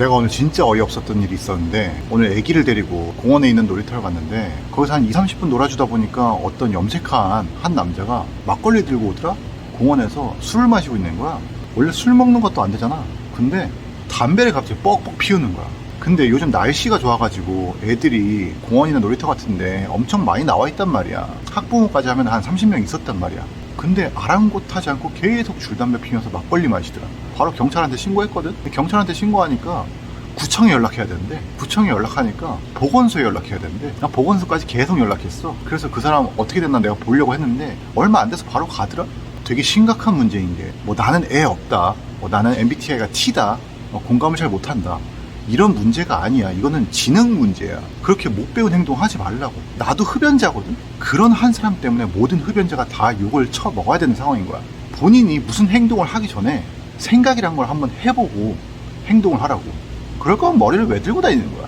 내가 오늘 진짜 어이없었던 일이 있었는데 오늘 아기를 데리고 공원에 있는 놀이터를 갔는데 거기서 한 2, 30분 놀아주다 보니까 어떤 염색한 한 남자가 막걸리 들고 오더라? 공원에서 술을 마시고 있는 거야. 원래 술 먹는 것도 안 되잖아. 근데 담배를 갑자기 뻑뻑 피우는 거야. 근데 요즘 날씨가 좋아가지고 애들이 공원이나 놀이터 같은데 엄청 많이 나와 있단 말이야. 학부모까지 하면 한 30명 있었단 말이야. 근데 아랑곳하지 않고 계속 줄담배 피면서 막걸리 마시더라. 바로 경찰한테 신고했거든? 경찰한테 신고하니까 구청에 연락해야 되는데 구청에 연락하니까 보건소에 연락해야 되는데 나 보건소까지 계속 연락했어. 그래서 그 사람 어떻게 됐나 내가 보려고 했는데 얼마 안 돼서 바로 가더라. 되게 심각한 문제인 게 뭐 나는 애 없다. 뭐 나는 MBTI가 T다. 뭐 공감을 잘 못한다. 이런 문제가 아니야. 이거는 지능 문제야. 그렇게 못 배운 행동 하지 말라고. 나도 흡연자거든. 그런 한 사람 때문에 모든 흡연자가 다 욕을 쳐 먹어야 되는 상황인 거야. 본인이 무슨 행동을 하기 전에 생각이란 걸 한번 해보고 행동을 하라고. 그럴 거면 머리를 왜 들고 다니는 거야?